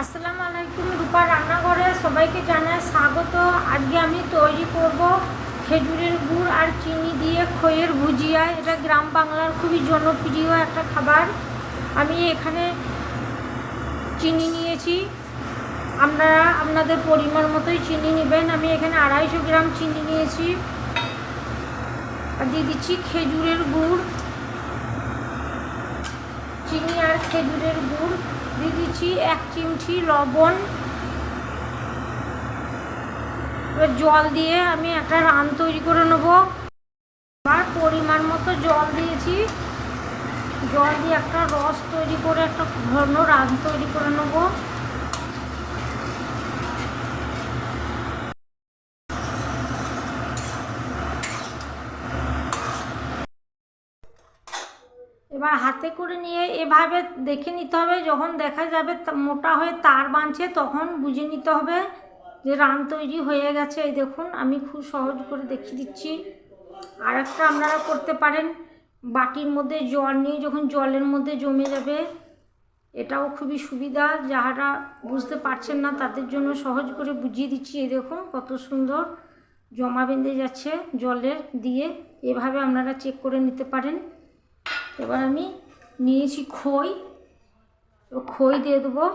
আসসালামু আলাইকুম, রূপা রান্নাঘরে সবাইকে জানাই স্বাগত। আজকে আমি তৈরি করব খেজুরের গুড় আর চিনি দিয়ে খইয়ের ভুজিয়া। এটা গ্রাম বাংলার খুবই জনপ্রিয় একটা খাবার। আমি এখানে চিনি নিয়েছি। আপনারা আপনাদের পরিমাণ মতোই চিনি নেবেন। আমি এখানে আড়াইশো গ্রাম চিনি নিয়েছি। আর দিয়ে দিচ্ছি খেজুরের গুড়। চিনি আর খেজুরের গুড় দিয়ে দিচ্ছি এক চিমটি লবণ। এবার জল দিয়ে আমি একটা রান তৈরি করে নেব। আর পরিমাণ মতো জল দিয়েছি। জল দিয়ে একটা রস তৈরি করে, একটা ঘন রান তৈরি করে নেব। এবার হাতে করে নিয়ে এভাবে দেখে নিতে হবে, যখন দেখা যাবে মোটা হয়ে তার বাঁধছে, তখন বুঝে নিতে হবে যে রান তৈরি হয়ে গেছে। এই দেখুন, আমি খুব সহজ করে দেখিয়ে দিচ্ছি। আর একটা আপনারা করতে পারেন, বাটির মধ্যে জল নিয়ে যখন জলের মধ্যে জমে যাবে, এটাও খুবই সুবিধা। যাহারা বুঝতে পারছেন না, তাদের জন্য সহজ করে বুঝিয়ে দিচ্ছি। এই দেখুন, কত সুন্দর জমা বেঁধে যাচ্ছে জলের দিয়ে। এভাবে আপনারা চেক করে নিতে পারেন। এবার আমি নিয়েছি খই। খই দিয়ে দেবো।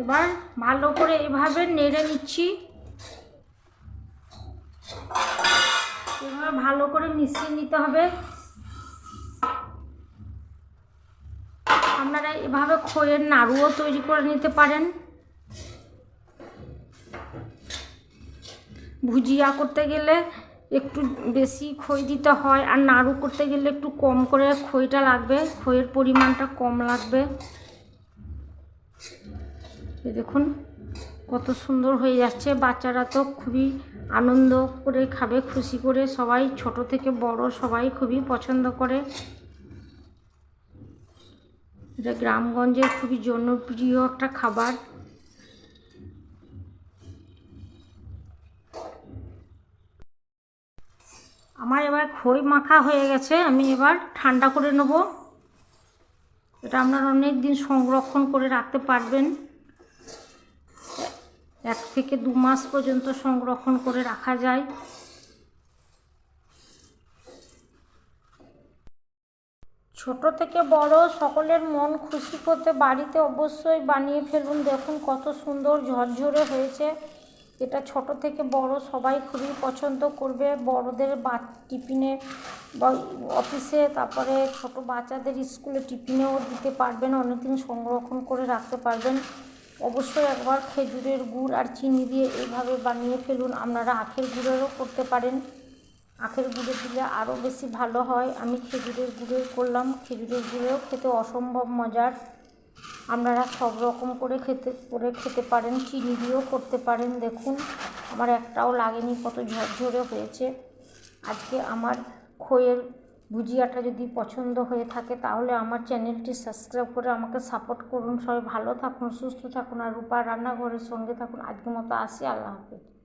এবার ভালো করে এভাবে নেড়ে নিচ্ছি। এবার ভালো করে মিশিয়ে নিতে হবে। আপনারা এভাবে খইয়ের নাড়ুও তৈরি করে নিতে পারেন। ভুজিয়া করতে গেলে একটু বেশি খই দিতে হয় আর নাড়ু করতে গেলে একটু কম করে খইটা লাগবে, খইয়ের পরিমাণটা কম লাগবে। দেখুন কত সুন্দর হয়ে যাচ্ছে, বাচ্চারা তো খুবই আনন্দ করে খাবে, খুশি করে সবাই, ছোট থেকে বড় সবাই খুবই পছন্দ করে। এটা গ্রামগঞ্জের খুবই জনপ্রিয় একটা খাবার। আমার এবার খই মাখা হয়ে গেছে, আমি এবার ঠান্ডা করে নেব। এটা আপনারা অনেক দিন সংরক্ষণ করে রাখতে পারবেন। এক থেকে দু মাস পর্যন্ত সংরক্ষণ করে রাখা যায়। ছোট থেকে বড় সকলের মন খুশি করতে বাড়িতে অবশ্যই বানিয়ে ফেলুন। দেখুন কত সুন্দর ঝরঝরে হয়েছে। এটা ছোট থেকে বড় সবাই খুবই পছন্দ করবে। বড়দের বা টিফিনে বা অফিসে, তারপরে ছোট বাচ্চাদের স্কুলে টিফিনেও দিতে পারবেন, অনেকদিন সংরক্ষণ করে রাখতে পারবেন। অবশ্যই একবার খেজুরের গুড় আর চিনি দিয়ে এইভাবে বানিয়ে ফেলুন। আপনারা আখের গুড়েরও করতে পারেন। আখের গুড়ে দিলে আরও বেশি ভালো হয়। আমি খেজুরের গুড়ের করলাম। খেজুরের গুড়েও খেতে অসম্ভব মজার। আপনারা সব রকম করে খেতে করে খেতে পারেন, চিনি দিয়েও করতে পারেন। দেখুন, আমার একটাও লাগেনি, কত ঝরঝরে হয়েছে। আজকে আমার খইয়ের ভুজিয়াটা যদি পছন্দ হয়ে থাকে, তাহলে আমার চ্যানেলটি সাবস্ক্রাইব করে আমাকে সাপোর্ট করুন। সবাই ভালো থাকুন, সুস্থ থাকুন, আর রূপা রান্নাঘরের সঙ্গে থাকুন। আজকের মতো আসি, আল্লাহ হাফেজ।